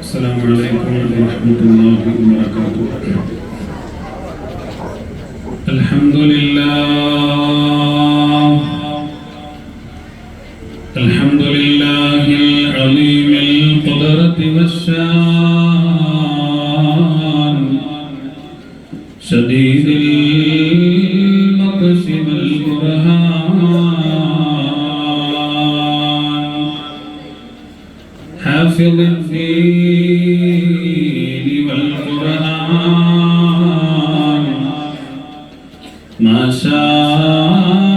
السلام عليكم ورحمة الله وبركاته الحمد لله الحمد لله العظيم القدرة والشان ما شاء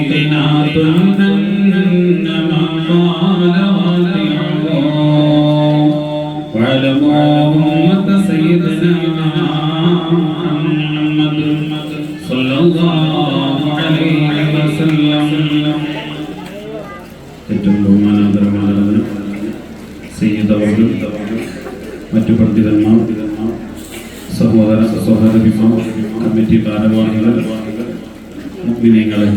موقنات أنما قال واقعون واعلموا أمة سيدنا محمد صلى الله عليه وسلم ഏറ്റവും ബഹുമാനാന്തരമാകുന്ന സയ്യിദവകൾ മറ്റു പണ്ഡിതന്മാർ സഹോദര സഹോദരിമാർ കമ്മിറ്റി ഭാരവാഹികൾ മുഗ്മിനീങ്ങളെ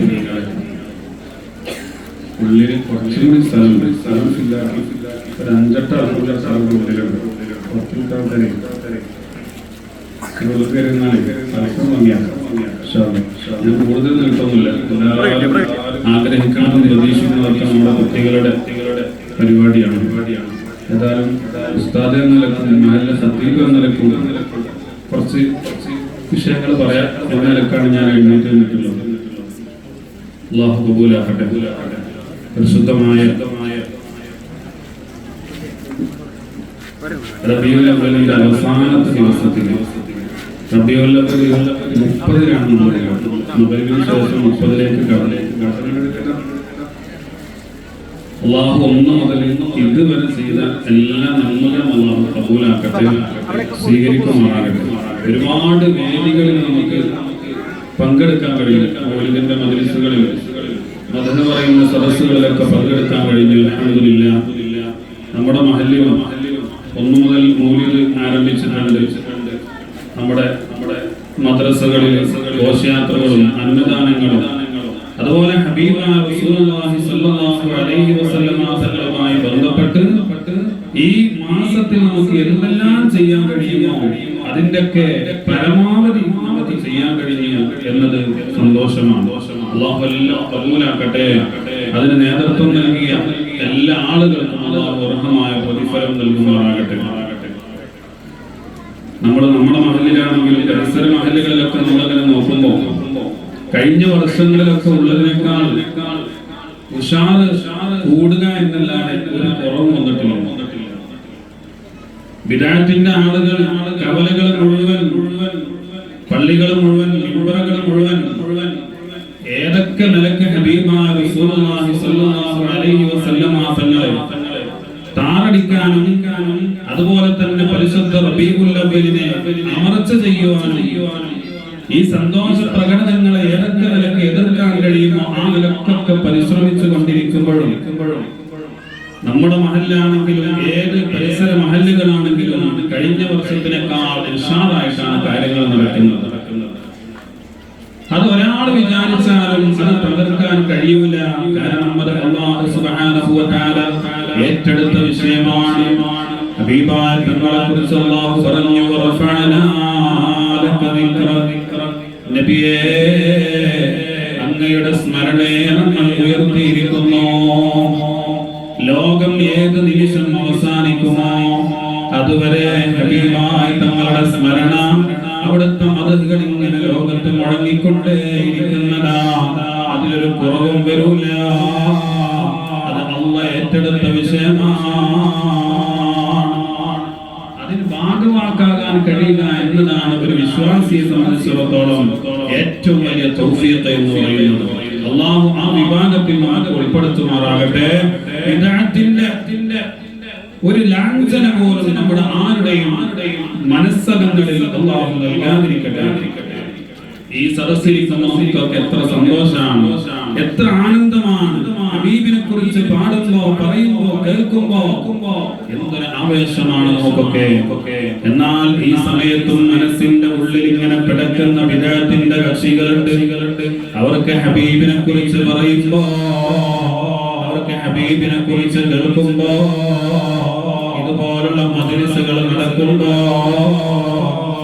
ഒരു അഞ്ചെട്ട് ആൾക്കുള്ള സ്ഥലം ഉള്ളിലുണ്ട് ഇവിടെ കയറുന്നാലേ സ്ഥലം ഭംഗിയാണ് ഞാൻ കൂടുതൽ നിൽക്കുന്നില്ല എല്ലാവരും ആഗ്രഹിക്കണമെന്ന് പ്രതീക്ഷിക്കുന്നതൊക്കെ നമ്മുടെ കുട്ടികളുടെ പരിപാടിയാണ്. ഏതായാലും ഉസ്താദ് എന്ന നിലക്കും മഹല്ല സത്തീബ് എന്ന നിലക്കും കുറച്ച് വിഷയങ്ങൾ പറയാം എന്ന നിലക്കാണ് ഞാൻ എഴുന്നേറ്റ് നിന്നിട്ടുള്ളത്. അള്ളാഹു കബൂലാകട്ടെ പരിശുദ്ധമായ റബിയുൽ അവലിന്റെ അവസാനത്തെ ദിവസത്തിൽ റബിയുൽ അവൽ മുപ്പതിനാണ് മുബൈലിന് ശേഷം മുപ്പതിലേക്ക് അള്ളാഹു ഒന്ന് മുതൽ ഇതുവരെ ചെയ്ത എല്ലാ നന്മകളും അള്ളാഹു കബൂലാക്കട്ടെ സ്വീകരിക്കുമാറാകട്ടെ. ഒരുപാട് വേദികളിൽ നമുക്ക് പങ്കെടുക്കാൻ കഴിയും. മൗലികന്റെ മദ്രസുകളിൽ മദന പറയുന്ന സദസ്സുകളിലൊക്കെ പങ്കെടുക്കാൻ കഴിഞ്ഞു നമ്മുടെ മഹല്ലിലും ഒന്നു മുതൽ മൂലിൽ ആരംഭിച്ചിട്ടുണ്ട് നമ്മുടെ നമ്മുടെ മദ്രസകളിൽ ഘോഷയാത്രകളും അന്നദാനങ്ങളും. അതുപോലെ തങ്ങളുമായി ബന്ധപ്പെട്ട് ഈ മാസത്തിൽ നമുക്ക് എന്തെല്ലാം ചെയ്യാൻ കഴിയുമോ അതിന്റെയൊക്കെ പരമാവധി നമുക്ക് ചെയ്യാൻ കഴിഞ്ഞു എന്നത് സന്തോഷമാണ്. അള്ളാഹു എല്ലാം അതിന് നേതൃത്വം നൽകിയ എല്ലാ ആളുകളും അർഹമായ പ്രതിഫലം നൽകുമാറാകട്ടെ. നമ്മൾ നമ്മുടെ മഹലിലാണെങ്കിലും പരിസര മഹലുകളിലൊക്കെ നമ്മളങ്ങനെ നോക്കുമ്പോൾ കഴിഞ്ഞ വർഷങ്ങളിലൊക്കെ ഉള്ളതിനേക്കാൾ ഉഷാറ് കൂടുക എന്നല്ലാതെ ഒരു കുറവ് വന്നിട്ടില്ല. വിദാത്തിന്റെ ആളുകൾ കവലകൾ മുഴുവൻ മുഴുവൻ പള്ളികൾ മുഴുവൻ മുഴുവൻ ഏതൊക്കെ നിലയ്ക്ക് ഹബീബായ റസൂലുള്ളാഹി സ്വല്ലല്ലാഹു അലൈഹി വസല്ലമ തങ്ങളെ താറടിക്കാനും അതുപോലെ തന്നെ പരിശുദ്ധ അവ്വലിനെ അമർച്ച ചെയ്യുവാനും ഈ സന്തോഷ പ്രകടനങ്ങളെ ഏതൊക്കെ നിലയ്ക്ക് എതിർക്കാൻ കഴിയുമോ ആ നിലക്കൊക്കെ പരിശ്രമിച്ചു കൊണ്ടിരിക്കുമ്പോഴും നമ്മുടെ മഹലിലാണെങ്കിലും ഏത് പരിസര മഹലുകളാണെങ്കിലും കഴിഞ്ഞ വർഷത്തിനേക്കാൾ ഉഷാറായിട്ടാണ് കാര്യങ്ങൾ നടക്കുന്നത്. അത് ഒരാൾ വിചാരിച്ചാലും അത് തകർക്കാൻ കഴിയൂല. കാരണം സുബ്ഹാനഹു ഏറ്റെടുത്ത വിഷയമാണ് ഹബീബായ തങ്ങളെ കുറിച്ച് അല്ലാഹു പറഞ്ഞു നബിയേ അങ്ങയുടെ സ്മരണയെ നമ്മൾ ഉയർത്തിയിരിക്കുന്നു. ലോകം ഏത് നിമിഷം അവസാനിക്കുമോ അതുവരെ ഹബീബായി തങ്ങളുടെ സ്മരണ അവിടുത്തെ മതകൾ ഇങ്ങനെ ലോകത്ത് മുഴങ്ങിക്കൊണ്ടേ ഇരിക്കുന്നതാ അതിലൊരു കുറവും വരൂല. ഏറ്റെടുത്ത വിഷയമാണ്. അതിന് ഭാഗവാക്കാകാൻ കഴിയുക എന്നതാണ് ഒരു വിശ്വാസിയെ സംബന്ധിച്ചിടത്തോളം ഏറ്റവും വലിയ തൗഫീഖ് എന്ന് പറയുന്നത്. അള്ളാഹു ആ വിഭാഗത്തിൽ നമുക്ക് ഉൾപ്പെടുത്തുമാറാകട്ടെ. ഒരു ലാഞ്ചന പോലും നമ്മുടെ ആരുടെയും മനസ്സകങ്ങളിൽ അള്ളാഹു നൽകാതിരിക്കട്ടെ. ഈ സദസ്സിൽ നമുക്കൊക്കെ എത്ര സന്തോഷമാണ് എത്ര ആനന്ദമാണ്. കുറിച്ച് പാടുമ്പോ പറയുമ്പോ കേൾക്കുമ്പോ എന്തൊരു ആവേശമാണ് നമുക്കൊക്കെ. എന്നാൽ ഈ സമയത്തും മനസ്സിന്റെ ഉള്ളിൽ ഇങ്ങനെ പിടക്കുന്ന വിദേഹത്തിന്റെ കക്ഷികളുണ്ട്. അവർക്ക് ഹബീബിനെ കുറിച്ച് പറയുമ്പോ അവർക്ക് ഹബീബിനെ കുറിച്ച് കേൾക്കുമ്പോ ഇതുപോലുള്ള മദ്രസകൾ നടക്കുമ്പോ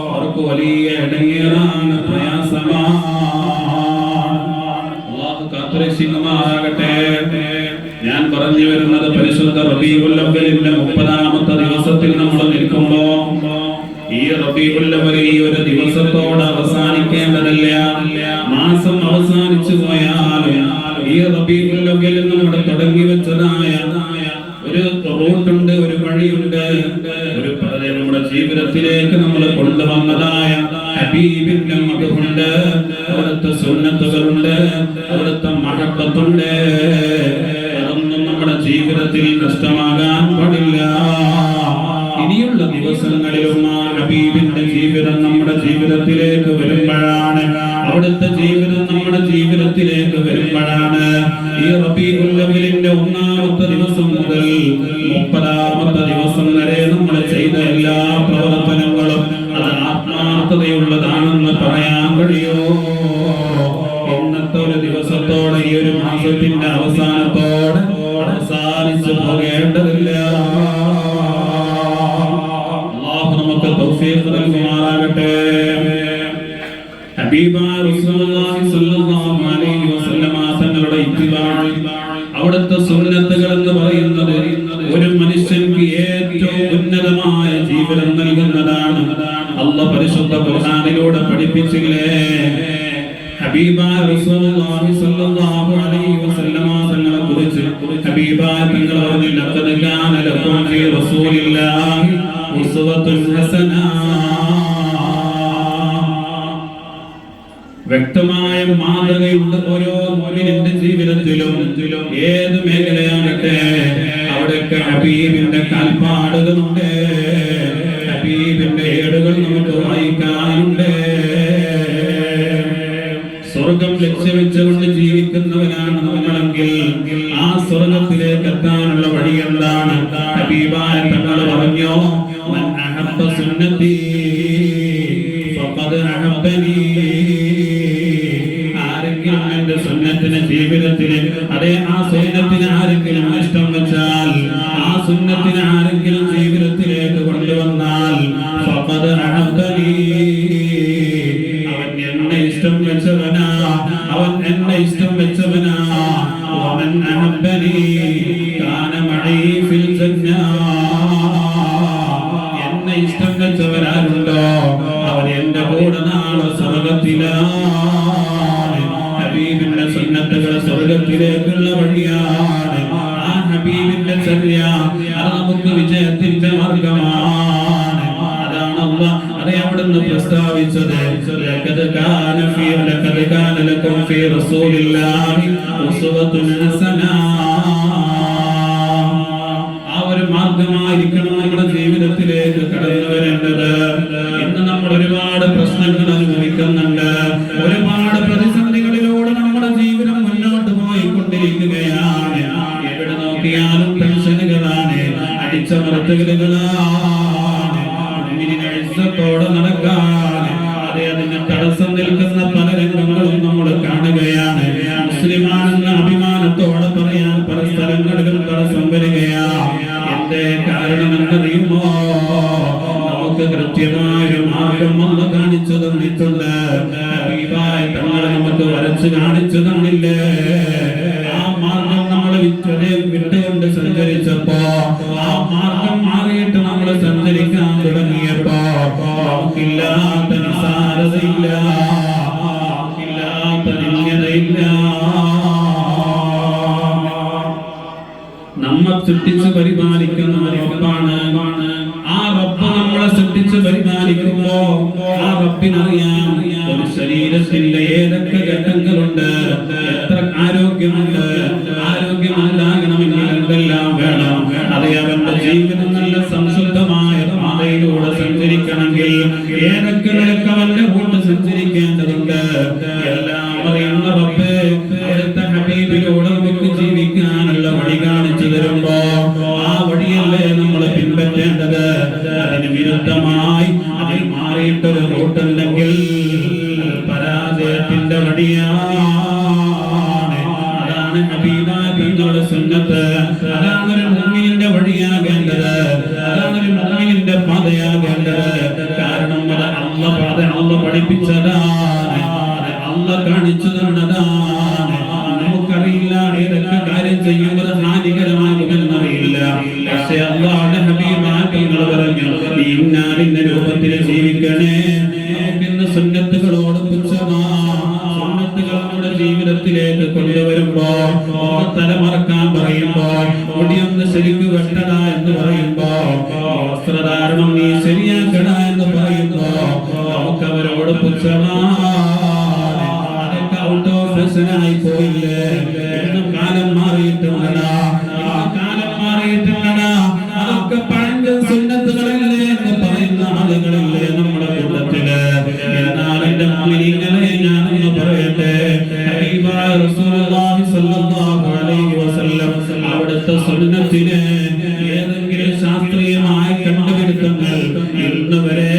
അവർക്ക് വലിയ ഇടങ്ങേറാണ് പ്രയാസമാണ്. അള്ളാഹു ഞാൻ പറഞ്ഞു വരുന്നത് പരിശുദ്ധ റബീഉൽ അവ്വലിന്റെ മുപ്പതാമത്തെ ദിവസത്തിൽ നമ്മൾ നിൽക്കുമ്പോ ഈ റബീഉൽ അവ്വൽ ഈ ഒരു ദിവസത്തോട് അവസാനിക്കേണ്ടതല്ല. മാസം അവസാനിച്ചു പോയാലും ഈ റബീഉൽ അവ്വലിൽ നമ്മുടെ തുടങ്ങി വെച്ചതായ ഒരു റൂട്ടുണ്ട് ഒരു വഴിയുണ്ട്. ഒരു നമ്മുടെ ജീവിതത്തിലേക്ക് നമ്മൾ കൊണ്ടുവന്നതായ ഹബീബിന്റെ മതമുണ്ട് അവിടുത്തെ സുന്നത്തുകളുണ്ട്. അവിടുത്തെ മഹത്വത്തുണ്ട് നമ്മുടെ ജീവിതത്തിൽ നഷ്ടമാകാൻ പാടില്ല. ഇനിയുള്ള ദിവസങ്ങളിലും ആ ഹബീബിന്റെ ജീവിതം നമ്മുടെ ജീവിതത്തിലേക്ക് വരുമ്പോഴാണ്. അവിടുത്തെ ജീവിതം നമ്മുടെ ജീവിതത്തിലേക്ക് വരുമ്പോഴാണ്. ഈ റബീഉല്ലവലിന്റെ ഒന്നാമത്തെ ദിവസം മുതൽ മുപ്പതാമത്തെ ദിവസം വരെ നമ്മൾ ചെയ്ത എല്ലാ പ്രവർത്തനങ്ങളും അത് ആത്മാർത്ഥതയുള്ളതാണെന്ന് പറയാൻ കഴിയോ? ഇന്നത്തെ ഒരു ദിവസത്തോടെ ഈ ഒരു മാസത്തിന്റെ അവസാനത്തോടെ അവസാനിച്ചു പോകേണ്ടതില്ല. അള്ളാഹു നമുക്ക് തൗഫീഖ് റസൂലുള്ളാഹി സ്വല്ലല്ലാഹു അലൈഹി അവിടുത്തെ സുന്നത്തുകൾ എന്ന് പറയുന്നത് ഒരു മനുഷ്യൻക്ക് ഏറ്റവും ഉന്നതമായ ജീവിതം നൽകുന്നതാണ്. അല്ല പരിശുദ്ധ ഖുർആനിലൂടെ പഠിപ്പിച്ചില്ലേ ഹബീബായ റസൂലുള്ളാഹി സ്വല്ലല്ലാഹു തങ്ങൾ പറഞ്ഞു ലഖദ് കാന ലക്കും ഫീ റസൂലില്ലാഹി ഉസ്വത്തുൻ ഹസന വ്യക്തമായ മാതൃകയുണ്ട് ഓരോ മോമിനിന്റെ ജീവിതത്തിലും ഏത് മേഖലയാകട്ടെ അവിടെയൊക്കെ ഹബീബിന്റെ കാൽപ്പാടുകളുണ്ട് ഹബീബിന്റെ ഏടുകൾ നമുക്ക് വായിക്കാനുണ്ട്. സ്വർഗം ലക്ഷ്യം വെച്ചുകൊണ്ട് ആ സ്വർഗത്തിലേക്ക് എത്താനുള്ള വഴി എന്താണ്? തങ്ങൾ പറഞ്ഞു സുന്നത്തി ആരെങ്കിലും എന്റെ സുന്നത്തിന് ജീവിതത്തിന് അതേ ആ സുന്നത്തിന് ആരെങ്കിലും ഇഷ്ടം വെച്ചാൽ ആ സുന്നത്തിന് ആരെങ്കിലും ജീവിതത്തിലേക്ക് കൊണ്ടുവന്നാൽ അവൻ എന്നെ ഇഷ്ടം വെച്ചവനാ അവൻ എന്നെ ഇഷ്ടം വെച്ചവനാ ലക്കും رسول الله ഉസ്വത്തുൻ ഹസനാ ആ ഒരു മാർഗമായിരിക്കണം നമ്മുടെ ജീവിതത്തിലേക്ക് കടന്നു വരേണ്ടത്. ഇന്ന് നമ്മൾ ഒരുപാട് പ്രശ്നങ്ങൾ നീ രൂപത്തിൽ ജീവിക്കണേ. നമുക്കിന്ന് സുന്നത്തുകളോട് പുച്ഛമാ. ജീവിതത്തിലേക്ക് കൊണ്ടുവരുമ്പോ തലമറക്കാൻ പറയുമ്പോ മുടിയൊന്ന് ശരിക്ക് വെട്ടട എന്ന് പറയുമ്പോ വസ്ത്രധാരണം നീ ശരിയാക്കട എന്ന് പറയുമ്പോ നമുക്ക് അവരോട് പുച്ഛമാണ് അതൊക്കെ കണ്ടുപിടുത്തങ്ങൾ ഇന്ന് വരെ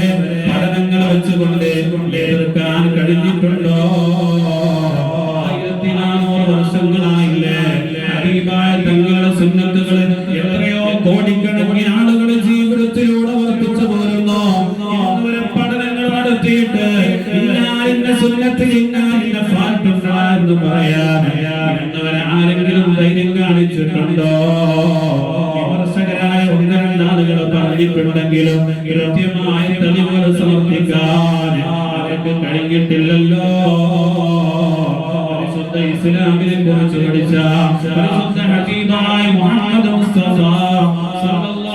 കുറിച്ച് പഠിച്ച ഹബീബായ മുഹമ്മദ് മുസ്തഫ സല്ലല്ലാഹു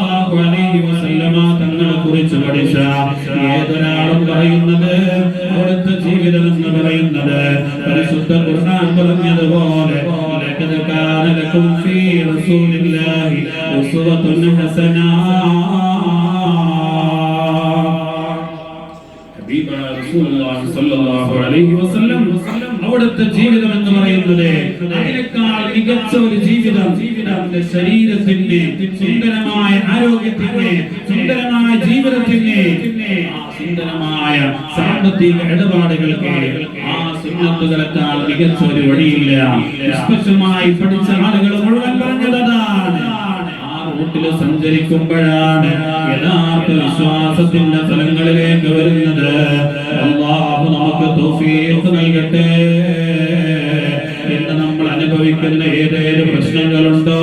അലൈഹി വസല്ലമ തങ്ങളെ കുറിച്ച് പഠിച്ച ഏതൊരാളും പറയുന്നത് അവിടുത്തെ ജീവിതം എന്ന് പറയുന്നത് പരിശുദ്ധ ഖുർആൻ പറഞ്ഞതുപോലെ ലഖദ് കാന ലക്കും ഫീ റസൂലില്ലാഹി ഉസ്വത്തുൻ ഹസനാ. ഹബീബായ റസൂലുള്ളാഹി സ്വല്ലല്ലാഹു അലൈഹി വസല്ലം അവിടുത്തെ ജീവിതം എന്ന് പറയുന്നത് മികച്ച ഒരു ജീവിതം ജീവിതത്തിന്റെ ശരീരത്തിന്റെ സുന്ദരമായ ആരോഗ്യത്തിന്റെ സുന്ദരമായ ജീവിതത്തിന്റെ സുന്ദരമായ സാമ്പത്തിക ഇടപാടുകൾക്ക് ആ സുന്നത്തുകളെക്കാൾ മികച്ച ഒരു വഴിയില്ല. നിഷ്പക്ഷമായി പഠിച്ച ആളുകൾ മുഴുവൻ പറഞ്ഞതാണ്. ആ റൂട്ടിൽ സഞ്ചരിക്കുമ്പോഴാണ് യഥാർത്ഥ വിശ്വാസത്തിന്റെ ഫലങ്ങളിലേക്ക് വരുന്നത്. അള്ളാഹു നമുക്ക് നൽകട്ടെ. അനുഭവിക്കുന്ന ഏതേത് പ്രശ്നങ്ങളുണ്ടോ?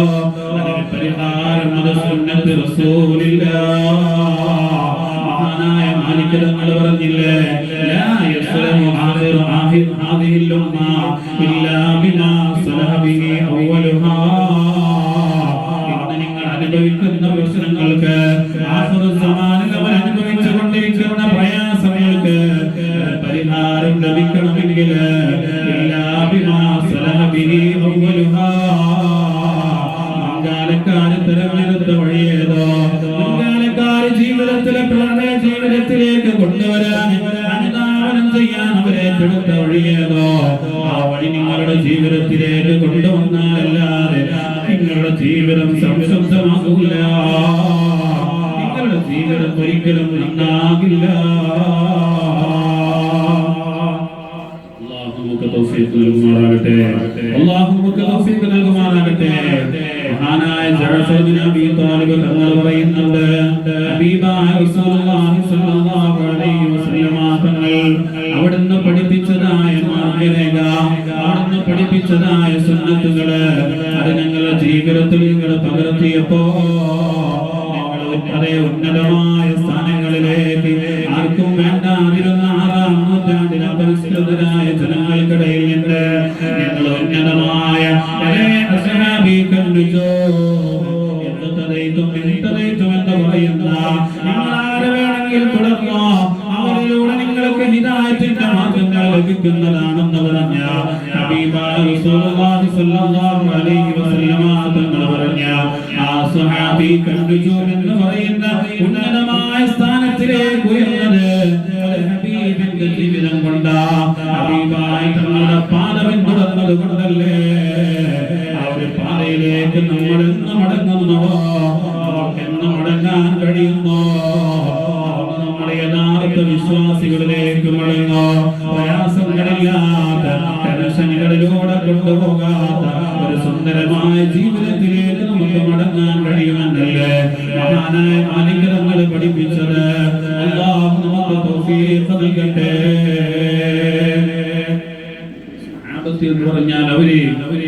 മഹാനായ നിങ്ങൾ അനുഭവിക്കുന്ന പ്രശ്നങ്ങൾക്ക് അനുഭവിച്ചുകൊണ്ടിരിക്കുന്ന പ്രയാസങ്ങൾക്ക് പരിഹാരം ലഭിക്കണമെങ്കിൽ അബീ താലിബ് തങ്ങൾ പറയുന്നുണ്ട് അവിടുന്ന് പഠിപ്പിച്ചതായ മാർഗരേഖ അവിടുന്ന് പഠിപ്പിച്ചതായ സുന്നത്തുകൾ അത് ഞങ്ങളുടെ ജീവിതത്തിൽ നിങ്ങൾ പകർത്തിയപ്പോ ഞങ്ങൾ അതേ ഉന്നതമായ സ്ഥാനങ്ങളിലേക്ക് ആർക്കും വേണ്ട ആറാം റസൂലുള്ളാഹി അലൈഹി വസല്ലമ തങ്ങൾ ആ സ്വഹാബി കണ്ടുചോ എന്ന് പറയുന്ന ഉന്നതമായ സ്ഥാനത്തിലേക്ക് ഉയർന്നത് ഹബീബിന്റെ ജീവിതം കൊണ്ടാ. ഹബീബായി തങ്ങളുടെ പാത പിന്തുടർന്നത് കൊണ്ടല്ലേ? ആ നമ്മൾ എന്ന് മടങ്ങുന്നുവോ സഹാബത്ത് എന്ന് പറഞ്ഞാൽ അവർ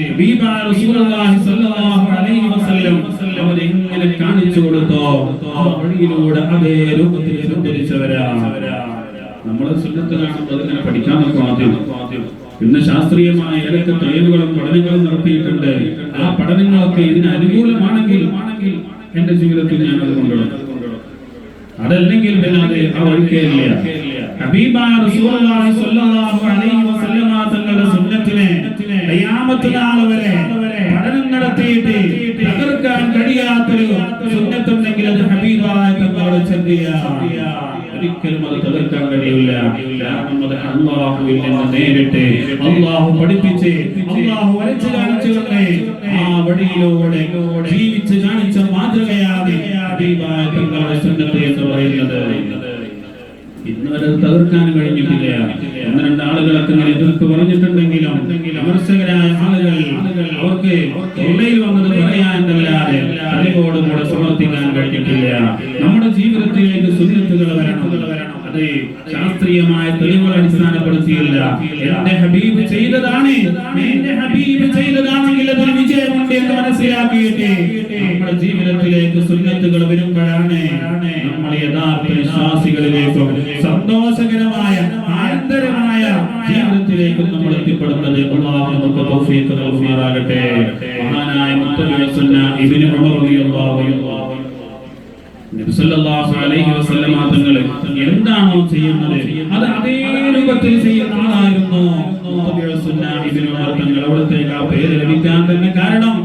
ഹബീബായ റസൂലുള്ളാഹി സ്വല്ലല്ലാഹു അലൈഹി വസല്ലം അവരെ ഇങ്ങനെ കാണിച്ചു കൊടുത്തോ? ആ വഴിയിലൂടെ അതേ രൂപത്തിൽ സഞ്ചരിച്ചവരാ നമ്മൾ സുന്നത്ത് കാണുമ്പോൾ അതിങ്ങനെ പഠിക്കാൻ നോക്കും ഇന്ന് ശാസ്ത്രീയമായ ഏതൊക്കെ തെളിവുകളും പഠനങ്ങളും നടത്തിയിട്ടുണ്ട്. ആ പഠനങ്ങളൊക്കെ ഇതിന് അനുകൂലമാണെങ്കിൽ എന്റെ ജീവിതത്തിൽ ഞാൻ അത് കൊണ്ടുവരും. അതല്ലെങ്കിൽ പിന്നെ അത് ആ വഴിക്കേ ഇല്ല റസൂലുള്ളാഹി സ്വല്ലല്ലാഹു അലൈഹി വസല്ലമ തങ്ങളുടെ സുന്നത്തിനെ ഖിയാമത്ത് നാൾ വരെ പഠനം നടത്തിയിട്ട് തകർക്കാൻ അത് ഹബീബായ തങ്ങളുടെ ചെറിയ ഒരിക്കലും അത് തകർക്കാൻ കഴിയില്ല. കാരണം അത് അള്ളാഹുവിൽ നിന്ന് നേരിട്ട് അള്ളാഹു ആ വഴിയിലൂടെ ജീവിച്ച് കാണിച്ച മാതൃകയാണ് എന്ന് പറയുന്നത്. ഇന്ന് വരെ അത് തകർക്കാൻ കഴിഞ്ഞിട്ടില്ല ഒന്ന് രണ്ട് ആളുകളൊക്കെ ഇങ്ങനെ എതിർത്ത് പറഞ്ഞിട്ടുണ്ടെങ്കിലും വിമർശകരായ ആളുകൾ അവർക്ക് തൊള്ളയിൽ വന്നത് പറയാനല്ലാതെ അറിവോടും കൂടെ സമർത്ഥിക്കാൻ കഴിഞ്ഞിട്ടില്ല. നമ്മുടെ ജീവിതത്തിലേക്ക് സുന്നത്തുകൾ വരണം. ശാസ്ത്രീയമായ തെളിവുകൾ അടിസ്ഥാനപ്പെടുത്തിയില്ല. എന്റെ ഹബീബ് ചെയ്തതാണ്. എന്റെ ഹബീബ് ചെയ്തതാണെങ്കിൽ അതിന് വിജയമുണ്ട് എന്ന് മനസ്സിലാക്കിയിട്ട്. നമ്മുടെ ജീവിതത്തിലേക്ക് സുന്നത്തുകൾ വരുമ്പോഴാണ് നമ്മൾ യഥാർത്ഥ വിശ്വാസികളിലേക്കും സന്തോഷകരമായ ആനന്ദരമായ ജീവിതത്തിലേക്കും നമ്മൾ എത്തിപ്പെടുന്നത്. അള്ളാഹു നമുക്ക് തൗഫീഖ് മഹാനായ മുത്തബി സുന്ന ഇബ്നു ഉമർ റളിയല്ലാഹു അൻഹു തങ്ങൾ എന്താണോ ചെയ്യുന്നത്? അത് അതേ രൂപത്തിൽ ചെയ്യുന്ന ആളായിരുന്നു. തങ്ങൾ അവിടുത്തെ ആ പേര് തന്നെ കാരണം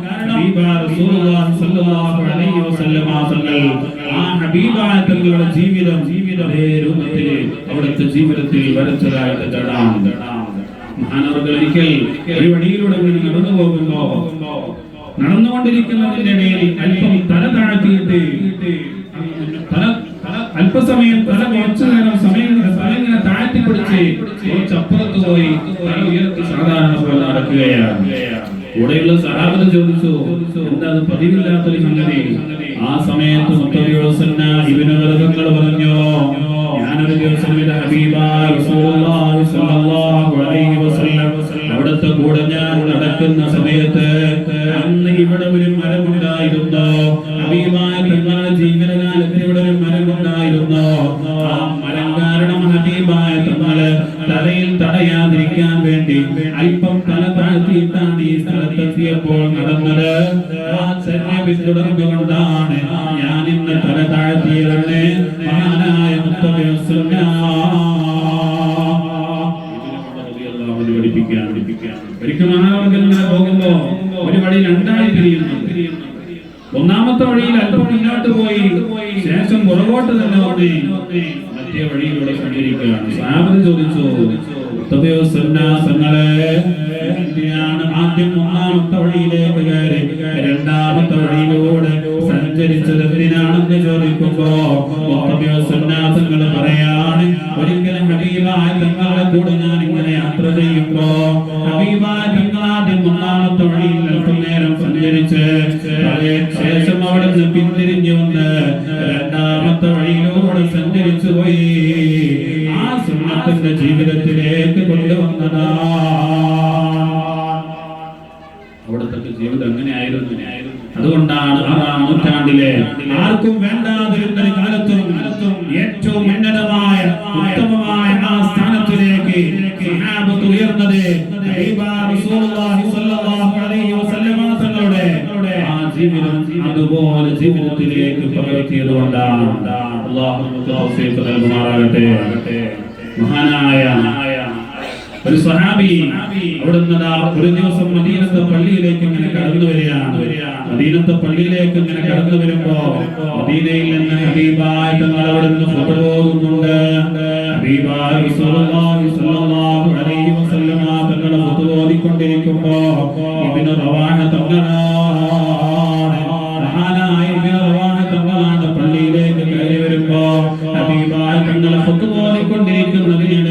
തങ്ങളുടെ ജീവിതം ജീവിതം രൂപത്തിൽ അവിടുത്തെ ജീവിതത്തിൽ വരച്ചതായിട്ട് കാണാം. മഹാനവർകൾ ഒരിക്കൽ ഒരു വഴിയിലൂടെ നടന്നു പോകുമ്പോ നടന്നുകൊണ്ടിരിക്കുന്നതിന്റെ ഇടയിൽ അല്പം തല താഴ്ത്തിയിട്ട് തല അല്പസമയം തല കുറച്ചു നേരം സമയം തല ഇങ്ങനെ താഴ്ത്തി പിടിച്ച് കുറച്ച് അപ്പുറത്ത് പോയി ഉയർത്തി സാധാരണ പോലെ നടക്കുകയാണ്. കൂടെയുള്ള സഹാബത്ത് ചോദിച്ചു എന്താ അത് പതിവില്ലാത്തൊരു സംഗതി? ആ സമയത്ത് മുത്തബിയോസന്ന ഇവന് വർഗങ്ങൾ പറഞ്ഞു ഞാനൊരു ദിവസം ഇത് അവിടുത്തെ കൂടെ ഞാൻ നടക്കുന്ന സമയത്ത് അന്ന് ഇവിടെ ഒരു മരമുണ്ടായിരുന്നു. തടയാതിരിക്കാൻ വേണ്ടി അല്പം തല താഴ്ത്തിയിട്ടാണ് ഈ സ്ഥലത്തെത്തിയപ്പോൾ നടന്നത്. പിന്തുടർന്നുകൊണ്ടാണ് ഞാൻ ഇന്ന് തല താഴ്ത്തിയതന്നെ മഹാനായ സുന്ന പഠിപ്പിക്കാൻ പഠിപ്പിക്കാൻ പോകുമ്പോ ഒരു വഴി രണ്ടായി പിരിയുന്നു ഒന്നാമത്തെ വഴിയിൽ അല്പം മുന്നോട്ട് പോയി ശേഷം പുറകോട്ട് തന്നെ ഓടി മറ്റേ വഴിയിലൂടെ സഞ്ചരിക്കുകയാണ് സാബിന് ചോദിച്ചു ഒന്നാമത്തെ രണ്ടാമത്തെ ഒരിക്കലും ഹബീബായ തങ്ങളെ കൂടെ ഞാൻ ഇങ്ങനെ യാത്ര ചെയ്യുമ്പോ ഹബീബായ തങ്ങൾ ഒന്നാമത്തെ വഴിയിൽ അതേ ശേഷം അവിടെ നിന്ന് പിന്തിരിഞ്ഞു വന്ന് രണ്ടാമത്തെ വഴിയിലൂടെ സഞ്ചരിച്ചു പോയി. ആ സുന്നത്തിന്റെ ജീവിതത്തിലേക്ക് കൊണ്ടുവന്നതാ. അവിടത്തെ ജീവിതം എങ്ങനെയായിരുന്നു? അതുകൊണ്ടാണ് ആറാം നൂറ്റാണ്ടിലെ ആർക്കും വേണ്ടാതിരുന്ന കാലത്തും ഏറ്റവും ഉന്നതമായ ഉത്തമമായ ആ സ്ഥാനത്തിലേക്ക് ഉയർന്നത്. ജീവിതം അതുപോലെ ജീവിതത്തിലേക്ക് പകർത്തിയത് കൊണ്ടാണ് അള്ളാഹു നമുക്ക് തൗഫീഖ് നൽകുമാറാകട്ടെ. മഹാനായ ഒരു സഹാബി അവിടുന്ന് ഒരു ദിവസം മദീനത്തെ പള്ളിയിലേക്ക് ഇങ്ങനെ കടന്നു വരികയാണ്. മദീനത്തെ പള്ളിയിലേക്ക് ഇങ്ങനെ കടന്നു വരുമ്പോ മദീനയിൽ നിന്ന് ഹബീബായ തങ്ങൾ അവിടുന്ന് ഫോട്ടോ പോകുന്നുണ്ട്. തങ്ങൾ ഫോട്ടോ ഓതിക്കൊണ്ടിരിക്കുമ്പോ ഇബ്നു റവാഹ തങ്ങളാണ് തങ്ങളാണ്